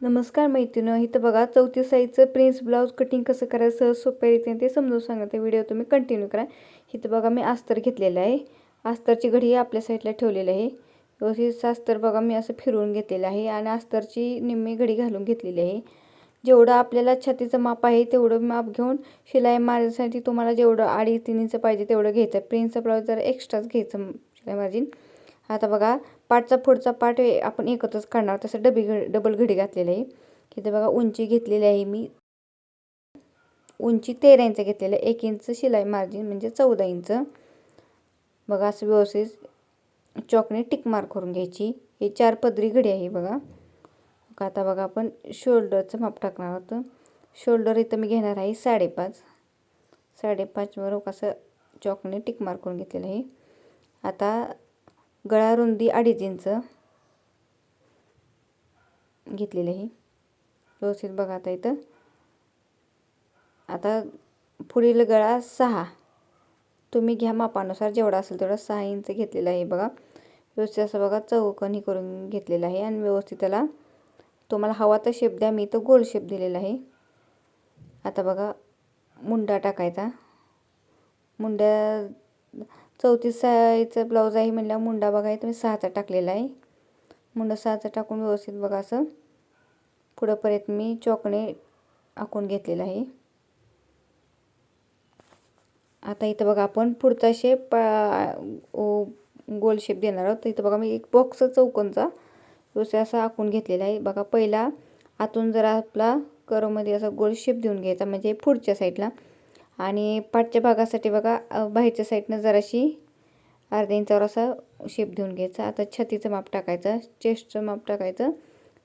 नमस्कार मैत्रिणी इथं बघा चौथी साईजचं प्रिन्स ब्लाऊज कटिंग कसं करायचं सहज सोप्या रीतीने ते समजून सांगा ते व्हिडिओ तुम्ही कंटिन्यू करा. इथं बघा मी अस्तर घेतलेलं आहे. अस्तरची घडी आपल्या साईडला ठेवलेली आहे. व्यवस्थित अस्तर बघा मी असं फिरवून घेतलेलं आहे आणि अस्तरची निम्मी घडी घालून घेतलेली आहे. जेवढं आपल्याला छातीचं माप आहे तेवढं माप घेऊन शिलाई मारण्यासाठी तुम्हाला जेवढं अडीच तीन इंच पाहिजे तेवढं घ्यायचं. प्रिन्सचा ब्लाऊज जरा एक्स्ट्राच घ्यायचं शिलाई मार्जिन आता बघा पाठचा पुढचा पाठ आपण एकत्रच काढणार तसं डबी घ डबल घडी घातलेली आहे. इथे बघा उंची घेतलेली आहे मी. उंची तेरा इंच घेतलेलं आहे. एक इंच शिलाई मार्जिन म्हणजे चौदा इंच. बघा असं व्यवस्थित चॉकने टिक मार्क करून घ्यायची. ही चार पदरी घडी आहे बघा. आता बघा आपण शोल्डरचं माप टाकणार आहोत. शोल्डर इथं मी घेणार आहे साडेपाच. साडेपाचवर असं चॉकने टिक मार्क करून घेतलेलं आहे. आता गळा रुंदी अडीच इंच घेतलेली आहे व्यवस्थित बघा आता इथं. आता पुढील गळा सहा. तुम्ही घ्या मापानुसार जेवढा असेल तेवढा सहा इंच घेतलेला आहे बघा. व्यवस्थित असं बघा चौकणी करून घेतलेलं आहे आणि व्यवस्थित त्याला तुम्हाला हवा तर शेप द्या मी तो गोल शेप दिलेला आहे. आता बघा मुंडा टाकायचा. मुंड्या चौतीस साईजचा ब्लाऊज आहे म्हणल्यावर मुंडा बघा मी सहाचा टाकलेला आहे. मुंडा सहाचा टाकून व्यवस्थित बघा असं. पुढंपर्यंत मी चॉकने आखून घेतलेला आहे. आता इथं बघा आपण पुढचा शेप गोल शेप देणार आहोत. इथं बघा मी एक बॉक्स चौकोनचा व्यवस्थित असा आखून घेतलेला आहे. बघा पहिला आतून जरा आपला करमध्ये असा गोल शेप देऊन घ्यायचा म्हणजे पुढच्या साईडला आणि पाठच्या भागासाठी बघा बाहेरच्या साईडनं जराशी अर्ध्या इंचावर असा शेप देऊन घ्यायचा. आता छातीचं माप टाकायचं चेस्टचं माप टाकायचं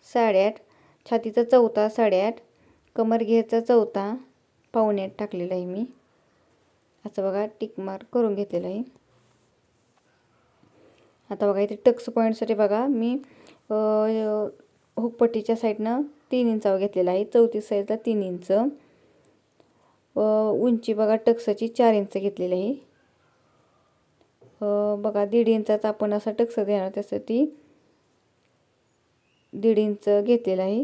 साडेआठ. छातीचा चौथा साडेआठ. कमर घ्यायचा चौथा पाहुण्यात टाकलेला आहे मी. असं बघा टिक मार्क करून घेतलेलं आहे. आता बघा इथे टक्स पॉईंटसाठी बघा मी हुकपट्टीच्या साईडनं तीन इंचावर घेतलेला आहे. चौतीस साईजला तीन इंच. उंची बघा टक्सची चार इंच घेतलेली आहे. बघा दीड इंचाचा आपण असा टक्स देणार त्यासाठी दीड इंच घेतलेला आहे.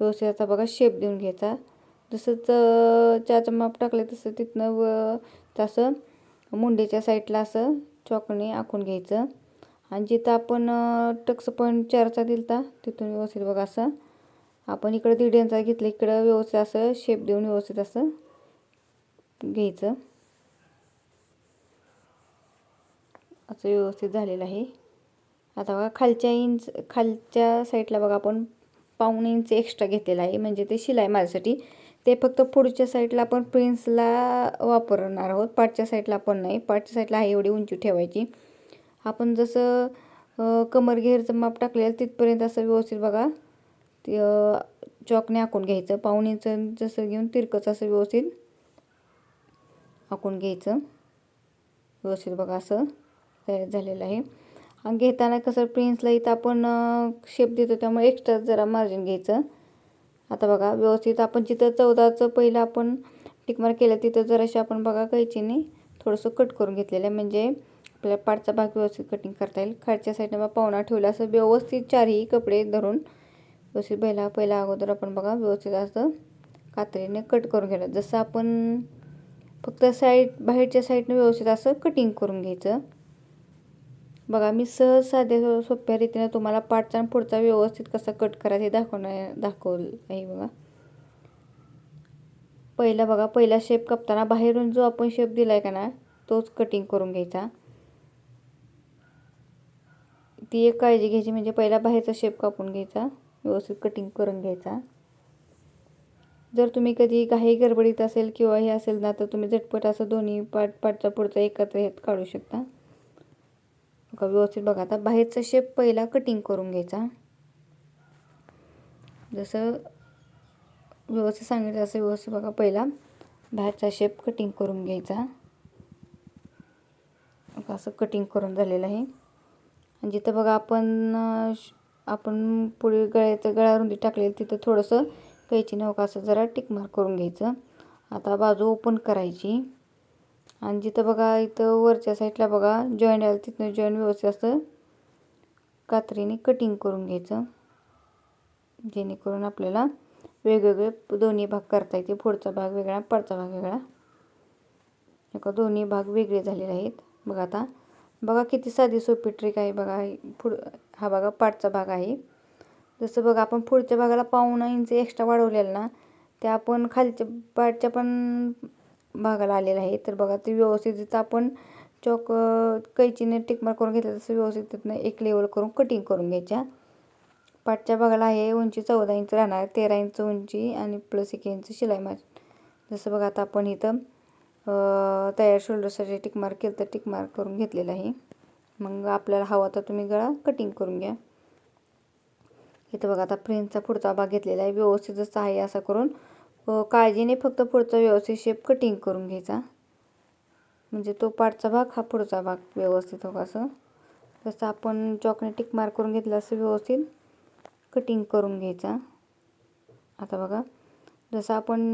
व्यवस्थित बघा शेप देऊन घ्यायचा. जसंच चाचं माप टाकलं तसं तिथनं व तसं मुंडेच्या साईडला असं चॉकने आखून घ्यायचं. आणि जिथं आपण टक्स पॉईंट चारचा दिलता तिथून व्यवस्थित बघा असं आपण इकडं दीड इंचा घेतलं इकडं व्यवस्थित असं शेप देऊन व्यवस्थित असं घ्यायचं. असं व्यवस्थित झालेलं आहे. आता बघा खालच्या इंच खालच्या साईडला बघा आपण पाऊण इंच एक्स्ट्रा घेतलेला आहे. म्हणजे ते शिलाई माझ्यासाठी. ते फक्त पुढच्या साईडला आपण प्रिन्सला वापरणार आहोत. पाठच्या साईडला आपण नाही. पाठच्या साईडला आहे एवढी उंची ठेवायची. आपण जसं कमर घेरचं माप टाकलेलं तिथपर्यंत असं व्यवस्थित बघा. ते चॉकने आखून घ्यायचं. पाऊण इंच जसं घेऊन तिरकंच असं व्यवस्थित आखून घ्यायचं. व्यवस्थित बघा असं तयार झालेलं आहे. आणि घेताना कसं प्रिन्सला इथं आपण शेप देतो त्यामुळे एक्स्ट्रा जरा मार्जिन घ्यायचं. आता बघा व्यवस्थित आपण जिथं चौदाचं पहिलं आपण टिकमार केलं तिथं जराशी आपण बघा कैचीने थोडंसं कट करून घेतलेलं आहे. म्हणजे आपल्याला पाठचा भाग व्यवस्थित कटिंग करता येईल. खालच्या साईडनं पाहुणा ठेवला असं व्यवस्थित चारही कपडे धरून व्यवस्थित पहिला पहिला अगोदर आपण बघा व्यवस्थित असं कात्रीने कट करून घ्यायला जसं आपण फक्त साईड बाहेरच्या साईडनं व्यवस्थित असं कटिंग करून घ्यायचं. बघा मी सहज साध्या सोप्या रीतीनं तुम्हाला पाठचा आणि पुढचा व्यवस्थित कसा कट करायचा हे दाखवणार दाखवलं आहे बघा. पहिला बघा पहिला शेप कापताना बाहेरून जो आपण शेप दिला आहे का ना तोच कटिंग करून घ्यायचा. ती एक काळजी घ्यायची म्हणजे पहिला बाहेरचा शेप कापून घ्यायचा. व्यवस्थित कटिंग करून घ्यायचा. जर तुम्ही कधी काही गडबडीत असेल किंवा हे असेल ना तर तुम्ही झटपट असं दोन्ही पाट पाठचा पुढचा एकत्र ह्यात काढू शकता. बघा व्यवस्थित बघा आता. बाहेरचा शेप पहिला कटिंग करून घ्यायचा. जसं व्यवस्थित सांगितलं असं व्यवस्थित बघा. पहिला बाहेरचा शेप कटिंग करून घ्यायचा. असं कटिंग करून झालेलं आहे. आणि जिथं बघा आपण आपण पुढे गळ्याचं गळा रुंदी टाकलेली तिथं थोडंसं कैची नौका असं जरा टिकमार करून घ्यायचं. आता बाजू ओपन करायची. आणि जिथं बघा इथं वरच्या साईडला बघा जॉईंट आलं तिथनं जॉईंट व्यवस्थित असं कात्रीने कटिंग करून घ्यायचं. जेणेकरून आपल्याला वेगवेगळे दोन्ही भाग करता येते पुढचा भाग वेगळा पडचा भाग वेगळा. एका दोन्ही भाग वेगळे झालेले आहेत. बघा आता. बघा किती साधी सोपी ट्रिक आहे. बघा पुढं हा बघा पाठचा भाग आहे. जसं बघा आपण पुढच्या भागाला पाऊन इंच एक्स्ट्रा वाढवलेलं ना ते आपण खालच्या पाठच्या पण भागाला आलेलं आहे. तर बघा ते व्यवस्थित जिथं आपण चौक कैचीने टिकमार करून घेतलं तसं व्यवस्थित तिथनं एक लेवल करून कटिंग करून घ्यायच्या. पाठच्या भागाला आहे उंची चौदा इंच राहणार तेरा इंच उंची आणि प्लस एक इंच शिलाई मार. जसं बघा आता आपण इथं तयार शोल्डरसाठी टिकमार्क केलं तर टिकमार्क करून घेतलेलं आहे. मग आपल्याला हवा तर तुम्ही गळा कटिंग करून घ्या. इथं बघा आता फ्रेंचचा पुढचा भाग घेतलेला आहे. व्यवस्थित जसं आहे असा करून काळजीने फक्त पुढचा व्यवस्थित शेप कटिंग करून घ्यायचा. म्हणजे तो पाठचा भाग हा पुढचा भाग व्यवस्थित होगा असं. जसं आपण चॉकने टिक मार्क करून घेतला असं व्यवस्थित कटिंग करून घ्यायचा. आता बघा जसं आपण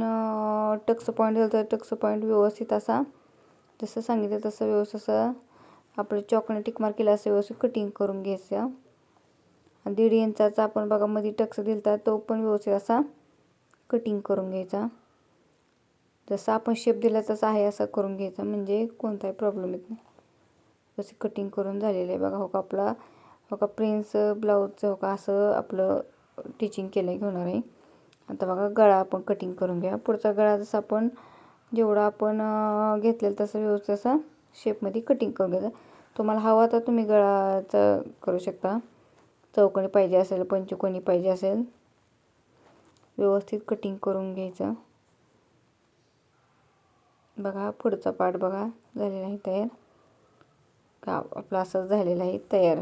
टक्स पॉईंट दिलं तर टक्स पॉईंट व्यवस्थित असा. जसं सांगितलं तसं व्यवस्थित असं आपलं चॉकने टिक मार्क केलं असं व्यवस्थित कटिंग करून घ्यायचं. दीड इंचाचा आपण बघा मध्ये टक्स दिलता तो पण व्यवस्थित असा कटिंग करून घ्यायचा. जसा आपण शेप दिला तसा आहे असं करून घ्यायचा म्हणजे कोणताही प्रॉब्लेम येत नाही. जसे कटिंग करून झालेलं आहे. बघा हो का आपला हो का प्रिन्स ब्लाऊजचं हो का असं आपलं टिचिंग केलं घेणार आहे. आता बघा गळा आपण कटिंग करून घ्या. पुढचा गळा जसा आपण जेवढा आपण घेतलेला तसं व्यवस्थित असा शेपमध्ये कटिंग करून घ्यायचा. तुम्हाला हवा तर तुम्ही गळाचं करू शकता. चौकोनी पाहिजे असेल पंचकोनी पाहिजे असेल. व्यवस्थित कटिंग करून घ्यायचं. बघा पुढचा पार्ट बघा. झालेला आहे तयार. का आपला असंच झालेला आहे तयार.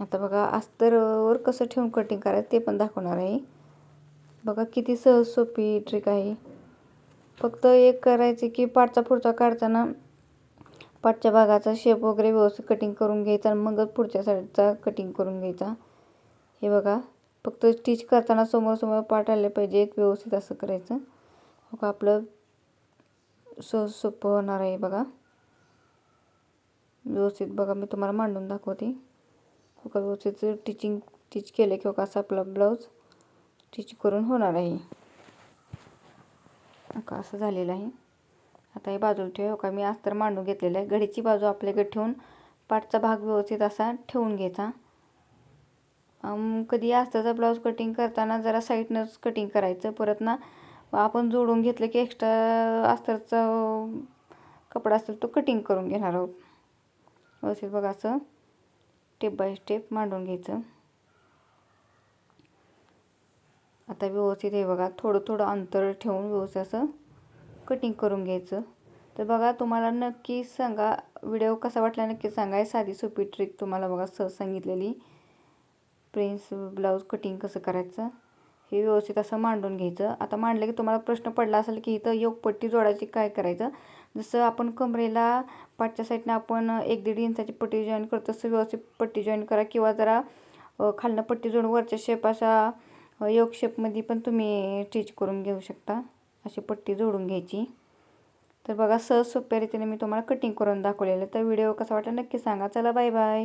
आता बघा अस्तरवर कसं ठेवून कटिंग करायचं ते पण दाखवणार आहे. बघा किती सहज सोपी ट्रिक आहे. फक्त एक करायची की पाठचा पुढचा काढताना पाठच्या भागाचा शेप वगैरे व्यवस्थित कटिंग करून घ्यायचा आणि मगच पुढच्या साईडचा कटिंग करून घ्यायचा. हे बघा फक्त स्टिच करताना समोर पाठ आले एक व्यवस्थित असं करायचं. बघा आपलं सो सोपं होणार आहे बघा. व्यवस्थित बघा मी तुम्हाला मांडून दाखवते. हो बघा व्यवस्थित टिचिंग स्टिच केलं की असं आपला ब्लाऊज स्टिच करून होणार आहे. हो का असं झालेलं आहे. आता हे बाजूला ठेव. का मी अस्तर मांडून घेतलेलं आहे. घडीची बाजू आपल्याकडे ठेवून पाठचा भाग व्यवस्थित असा ठेवून घ्यायचा. कधी अस्तरचा ब्लाऊज कटिंग करताना जरा साईडनंच कटिंग करायचं. परत ना आपण जोडून घेतलं की एक्स्ट्रा अस्तरचा कपडा असेल तो कटिंग करून घेणार आहोत. व्यवस्थित बघा असं स्टेप बाय स्टेप मांडून घ्यायचं. आता व्यवस्थित हे बघा. थोडं थोडं अंतर ठेवून व्यवस्थित असं कटिंग करून घ्यायचं. तर बघा तुम्हाला नक्की सांगा व्हिडिओ कसा वाटला नक्की सांगा. साधी सोपी ट्रिक तुम्हाला बघा सहज सांगितलेली. प्रिन्स ब्लाऊज कटिंग कसं करायचं हे व्यवस्थित असं मांडून घ्यायचं. आता मांडलं की तुम्हाला प्रश्न पडला असेल की इथं योगपट्टी जोडायची काय करायचं? जसं आपण कमरेला पाठच्या साईडनं आपण एक दीड इंचाची पट्टी जॉईन करतो तसं व्यवस्थित पट्टी जॉईन करा. किंवा जरा खालनं पट्टी जोडून वरच्या शेप अशा योग शेपमध्ये पण तुम्ही स्टिच करून घेऊ शकता. अशी पट्टी जोडून घ्यायची. तर बघा सहज सोप्या रीतीने मी तुम्हाला कटिंग करून दाखवलेलं तर व्हिडिओ कसा वाटला नक्की सांगा. चला बाय बाय